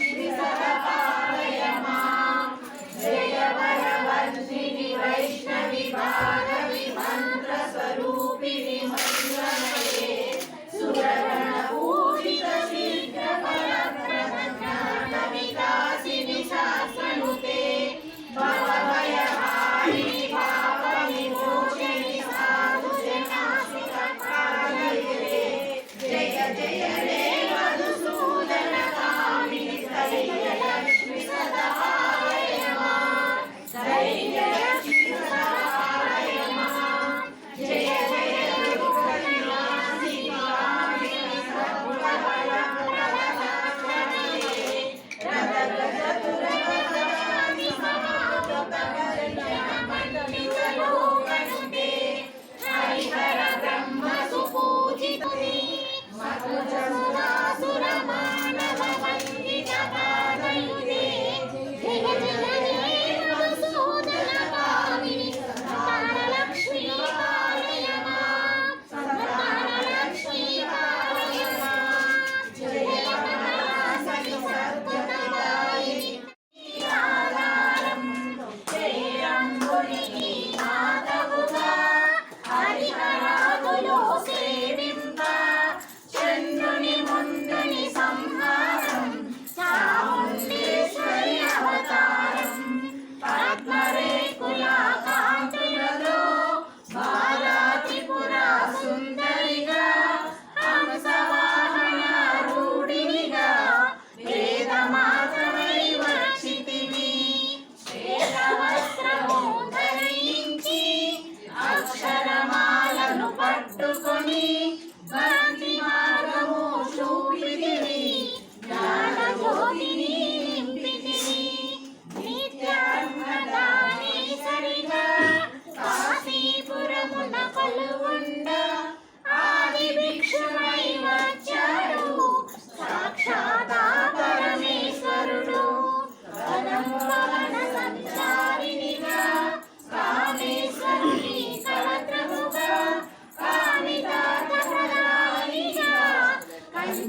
Juíza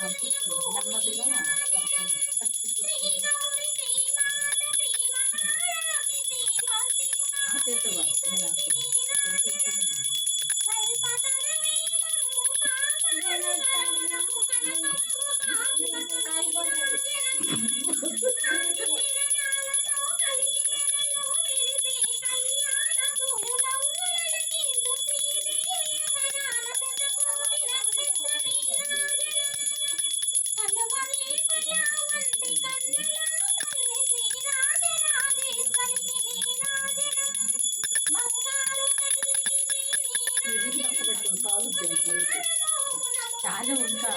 রান্না দিল না చాలా ఉంటా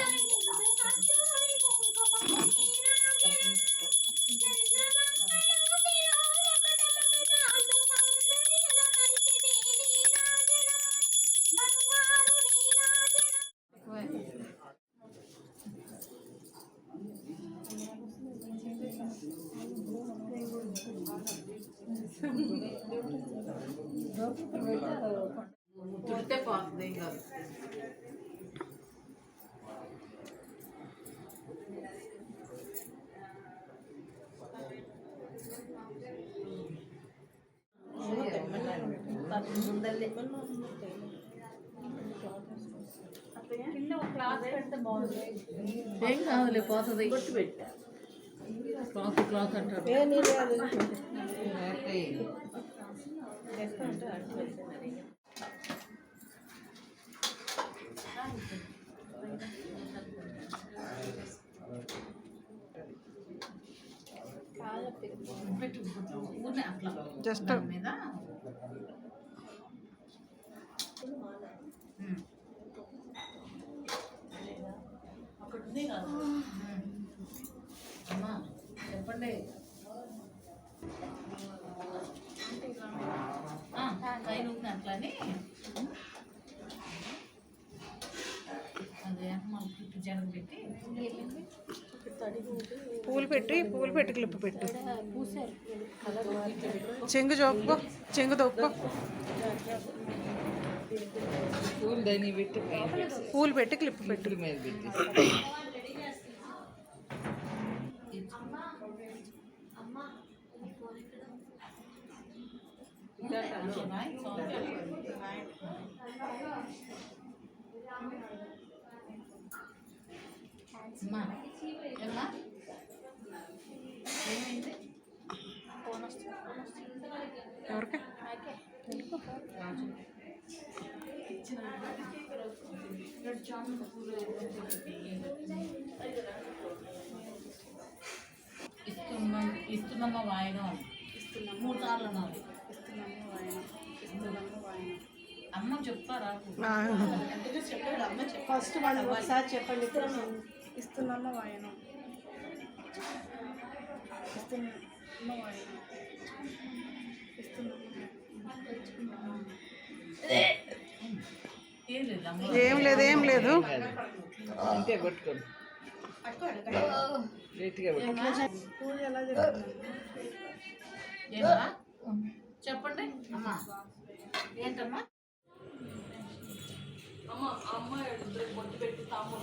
ఏం కావాలి? పోతుంది. కొట్టు పెట్టా క్లాత్ క్లాత్ అంటారు. దాని మీద అమ్మా చెప్పండి పైన ఉంది అట్లని. పూలు పెట్టి పూలు పెట్టి క్లిప్ పెట్టు. చెంగు చొప్పుకో చెంగు తొప్పుకో పూలు పెట్టి పైన పూలు పెట్టి క్లిప్ పెట్టు. మీద పెట్టి అమ్మా ఏమ్మా ఏమైంది ఎవరికి ఇస్తున్నాం ఇస్తున్నామా వాయనం మూడు సార్లు అన్నారు. అమ్మ ఫస్ట్ వాళ్ళు ఒకసారి చెప్పండి. ఇస్తున్నమ్మ వాయనం ఇస్తున్నమ్మ వాయనం ఏం లేదు ఏం లేదు ఏం లేదు. అంతే కొట్టుకోండి పూజ ఎలా జరుగుతుంది చెప్పండి. అమ్మా. ఏంటమ్మా? అమ్మ అమ్మ బొట్టు పెట్టి తాము